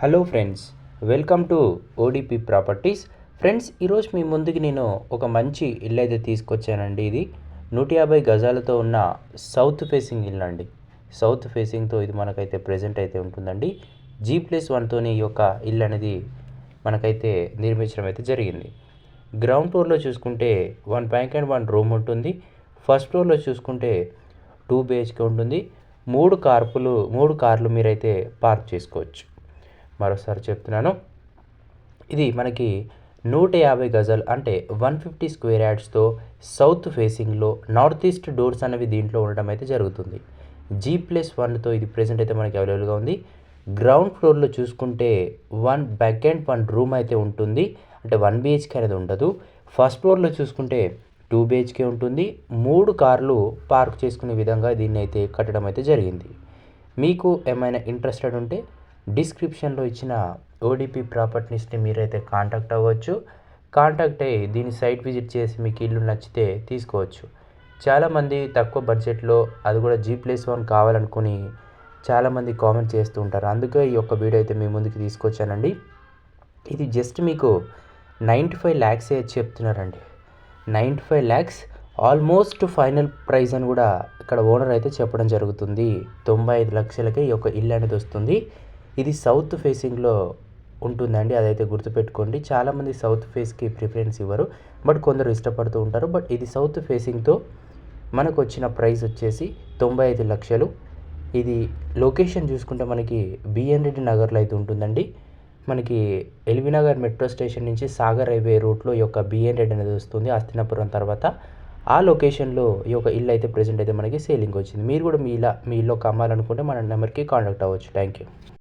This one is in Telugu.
Hello friends welcome to O D P properties friends ఈరోజు మీ ముందుకి నేను ఒక మంచి ఇల్లు అయితే తీసుకొచ్చానండి ఇది. నూట యాభై గజాలతో ఉన్న సౌత్ ఫేసింగ్ ఇల్లు అండి. సౌత్ ఫేసింగ్తో ఇది మనకైతే ప్రజెంట్ అయితే ఉంటుందండి. జీ ప్లస్ వన్తోని ఈ యొక్క ఇల్లు అనేది మనకైతే నిర్మించడం అయితే జరిగింది. గ్రౌండ్ ఫ్లోర్లో చూసుకుంటే one bank and one room ఉంటుంది. ఫస్ట్ ఫ్లోర్లో చూసుకుంటే టూ బిహెచ్కే ఉంటుంది. మూడు కార్పులు మూడు కార్లు మీరైతే పార్క్ చేసుకోవచ్చు. మరోసారి చెప్తున్నాను. ఇది మనకి నూట యాభై గజల్ అంటే వన్ ఫిఫ్టీ స్క్వేర్ యార్డ్స్తో సౌత్ ఫేసింగ్లో నార్త్ ఈస్ట్ డోర్స్ అనేవి దీంట్లో ఉండడం అయితే జరుగుతుంది. జీ ప్లస్ వన్తో ఇది ప్రెజెంట్ అయితే మనకి అవైలబుల్గా ఉంది. గ్రౌండ్ ఫ్లోర్లో చూసుకుంటే one back and one room అయితే ఉంటుంది. అంటే వన్ బిహెచ్కే అనేది ఉండదు. ఫస్ట్ ఫ్లోర్లో చూసుకుంటే టూ బిహెచ్కే ఉంటుంది. మూడు కార్లు పార్క్ చేసుకునే విధంగా దీన్ని అయితే కట్టడం అయితే జరిగింది. మీకు ఏమైనా ఇంట్రెస్టెడ్ ఉంటే డిస్క్రిప్షన్లో ఇచ్చిన ఓడిపి ప్రాపర్టీస్ని మీరైతే కాంటాక్ట్ అవ్వచ్చు. కాంటాక్ట్ అయ్యి దీని సైట్ విజిట్ చేసి మీకు ఇల్లు నచ్చితే తీసుకోవచ్చు. చాలామంది తక్కువ బడ్జెట్లో అది కూడా జీ ప్లస్ వన్ కావాలనుకుని చాలామంది కామెంట్ చేస్తూ ఉంటారు. అందుకే ఈ యొక్క వీడియో అయితే మీ ముందుకు తీసుకొచ్చానండి. ఇది జస్ట్ మీకు నైంటీ ఫైవ్ ల్యాక్సే చెప్తున్నారండి. Ninety five lakhs almost final price అని కూడా ఇక్కడ ఓనర్ అయితే చెప్పడం జరుగుతుంది. తొంభై ఐదు లక్షలకే ఈ యొక్క ఇల్లు అనేది వస్తుంది. ఇది సౌత్ ఫేసింగ్లో ఉంటుందండి అదైతే గుర్తుపెట్టుకోండి. చాలామంది సౌత్ ఫేస్కి ప్రిఫరెన్స్ ఇవ్వరు బట్ కొందరు ఇష్టపడుతూ ఉంటారు. బట్ ఇది సౌత్ ఫేసింగ్తో మనకు వచ్చిన ప్రైస్ వచ్చేసి తొంభై ఐదు లక్షలు. ఇది లొకేషన్ చూసుకుంటే మనకి బిఎన్ రెడ్డి నగర్లో అయితే ఉంటుందండి. మనకి ఎల్బీనగర్ మెట్రో స్టేషన్ నుంచి సాగర్ హైవే రూట్లో ఈ యొక్క బిఎన్ రెడ్డి అనేది వస్తుంది అస్తినాపురం తర్వాత. ఆ లొకేషన్లో ఈ యొక్క ఇల్లు అయితే ప్రజెంట్ అయితే మనకి సేలింగ్ వచ్చింది. మీరు కూడా మీ ఇలా మీ ఇల్లు కమ్మాలనుకుంటే మన నెంబర్కి కాంటాక్ట్ అవ్వచ్చు. Thank you.